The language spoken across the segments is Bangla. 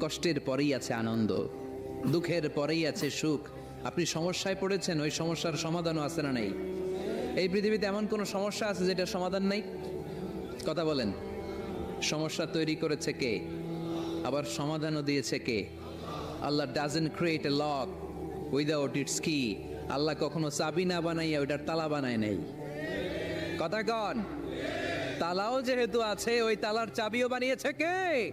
কষ্টের পরেই আছে আনন্দ, দুঃখের পরেই আছে সুখ। আপনি সমস্যায় পড়েছেন, ওই সমস্যার সমাধানও আছে না নেই? এই পৃথিবীতে এমন কোনো সমস্যা আছে যেটা সমাধান নেই? কথা বলেন। সমস্যা তৈরি করেছে কে? আবার সমাধানও দিয়েছে কে? Allah doesn't create a lock without its key Allah কখনো চাবি না বানাইয়া ওইটার তালা বানায় নেই। কথা কন। তালাও যেহেতু আছে, ওই তালার চাবিও বানিয়েছে কে?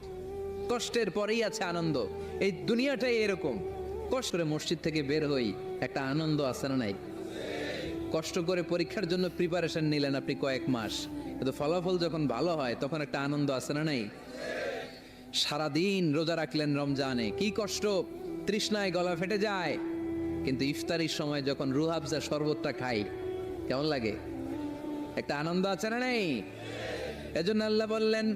কষ্টের পরেই আছে আনন্দ। এই দুনিয়াটাই এরকম। কষ্ট করে মসজিদ থেকে বের হই, একটা আনন্দ আছে না নাই? কষ্ট করে পরীক্ষার জন্য প্রিপারেশন নিলেন আপনি কয়েক মাস। কিন্তু ফলাফল যখন ভালো হয়, তখন একটা আনন্দ আছে না নাই? সারাদিন রোজা রাখলেন রমজানে। কি কষ্ট! তৃষ্ণায় গলা ফেটে যায়। কিন্তু ইফতারির সময় যখন রুহাবজা শরবতটা খাই, কেমন লাগে? একটা আনন্দ আছে না নেই? এজন্য আল্লাহ বললেন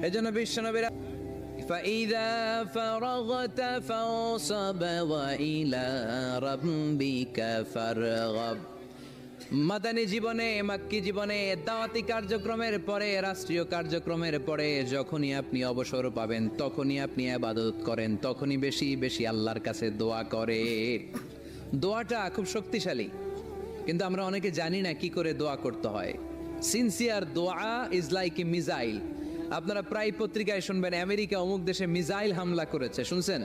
না এই জন্য বিশ্বনবীরা فإذا فرغت فانصب وإلى ربك فارغب মাদানী জীবনে মাক্কি জীবনে দাওয়াতি কার্যক্রমের পরে রাষ্ট্রীয় কার্যক্রমের পরে যখনই আপনি অবসর পাবেন তখনই আপনি আবাদত করেন তখনই বেশি বেশি আল্লাহর কাছে দোয়া করে দোয়াটা খুব শক্তিশালী কিন্তু আমরা অনেকে জানি না কি করে দোয়া করতে হয় সিনসিয়ার দোয়া ইজ লাইক এ মিজাইল আপনারা প্রায় পত্রিকায় শুনবেন, আমেরিকা অমুক দেশে মিজাইল হামলা করেছে, শুনছেন?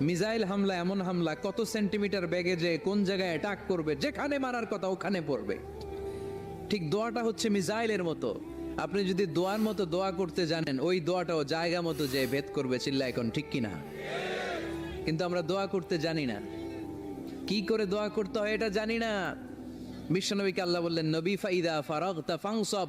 মিজাইল হামলা, এমন হামলা, কত সেন্টিমিটার ব্যাগে যে কোন জায়গায় অ্যাটাক করবে, যেখানে মারার কথা ওখানে পড়বে। ঠিক দোয়াটা হচ্ছে মিজাইলের মতো। আপনি যদি দোয়ার মতো দোয়া করতে জানেন, ওই দোয়াটাও জায়গা মতো যে ভেদ করবে চিল্লা এখন ঠিক কিনা? কিন্তু আমরা দোয়া করতে জানি না। কি করে দোয়া করতে হয় এটা জানি না। বিশ্বনবীকে আল্লাহ বললেন, নবী ফাইদা ফারাগ তা ফাংসব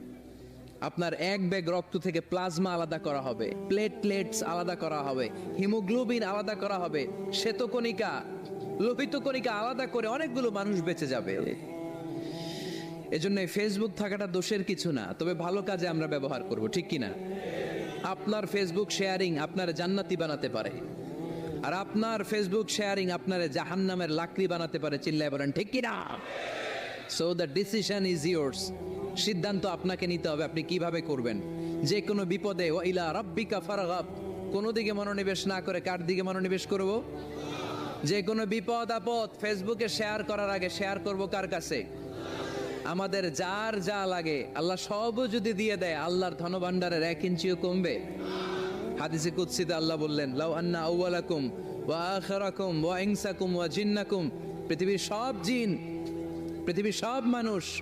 আপনার এক ব্যাগ রক্ত থেকে প্লাজমা আলাদা করা হবে, প্লেটলেটস আলাদা করা হবে, হিমোগ্লোবিন আলাদা করা হবে, শ্বেতকণিকা লোহিত কণিকা আলাদা করে অনেকগুলো মানুষ বেঁচে যাবে। এজন্য ফেসবুক থাকাটা দোষের কিছু না, তবে ভালো কাজে আমরা ব্যবহার করব, ঠিক কি না আপনার ফেসবুক শেয়ারিং আপনার জান্নাতি বানাতে পারে। আর আপনার ফেসবুক শেয়ারিং আপনার জাহান্নামের লাকড়ি বানাতে পারে, চিল্লায় বলেন, ঠিক কি না so the decision is yours সিদ্ধান্ত আপনাকে নিতে হবে আপনি কীভাবে করবেন। যে কোনো বিপদে ও ইলা রাব্বিকা ফারাগাব কোনো দিকে মনোনিবেশ না করে কার দিকে মনোনিবেশ করব? যে কোনো বিপদ, আপদ ফেসবুকে শেয়ার করার আগে শেয়ার করব কার কাছে? আমাদের যার যা লাগে, আল্লাহ সবও যদি দিয়ে দেয়, আল্লাহর ধনভাণ্ডারের এক ইঞ্চিও কমবে। হাদিসে কুৎসিতে আল্লাহ বললেন, লাউ আন্না আউয়ালাকুম ওয়া আখিরাকুম ওয়া ইনসাকুম ওয়া জিন্নাকুম। পৃথিবীর সব জিন, পৃথিবীর সব মানুষ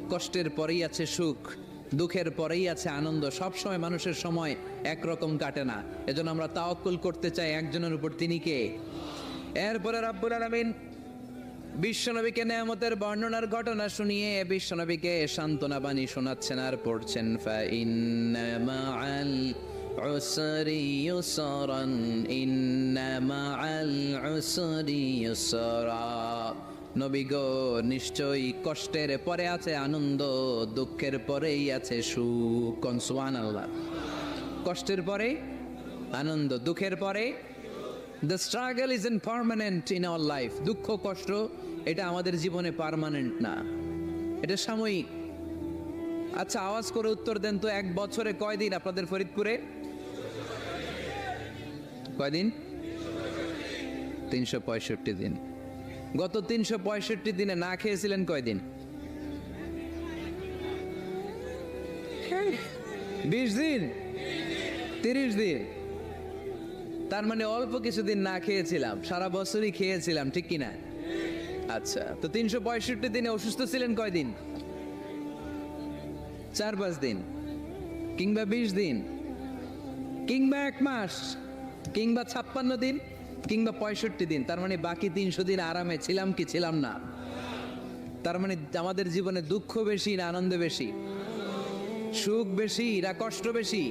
কষ্টের পরেই আছে সুখ, দুঃখের পরেই আছে আনন্দ। সবসময় মানুষের সময় একরকম কাটে না। এজন্য আমরা তাওকুল করতে চাই একজনের উপর। তিনি কে? এরপরে রাব্বুল আলমিন বিশ্বনবীকে নেয়ামতের বর্ণনার ঘটনা শুনিয়ে বিশ্বনবীকে সান্ত্বনা বাণী শোনাচ্ছেন আর পড়ছেন, ফা মাআল উসরি ইউসরান, ইন্না মাআল উসরি ইউসরা। নবী গো, নিশ্চয়ই কষ্টের পরে আছে আনন্দ, দুঃখের পরেই আছে সুখ। কনসুয়ান আল্লাহ কষ্টের পরে, আনন্দ, দুঃখের পরে the struggle is in permanent in our life দুঃখ, কষ্ট, এটা আমাদের জীবনে পারমানেন্ট না। এটা সাময়িক। আচ্ছা আওয়াজ করে উত্তর দেন তো, এক বছরে কয়দিন আপনাদের ফরিদপুরে? কয়দিন? তিনশো পঁয়ষট্টি দিন। গত তিনশো পঁয়ষট্টি দিনে না খেয়েছিলেন কয়দিন? বিশ দিন? তিরিশ দিন? তার মানে অল্প কিছুদিন না খেয়েছিলাম, সারা বছরই খেয়েছিলাম, ঠিক কিনা? আচ্ছা তো তিনশো পঁয়ষট্টি দিনে অসুস্থ ছিলেন কয়দিন? চার পাঁচ দিন, কিংবা বিশ দিন, কিংবা এক মাস, কিংবা ছাপ্পান্ন দিন? কিংবা পঁয়ষট্টি দিন, তার মানে বাকি তিনশো দিন আরামে ছিলাম কি ছিলাম না। তার মানে আমাদের জীবনে দুঃখ বেশি না আনন্দ বেশি, সুখ বেশি না কষ্ট বেশি।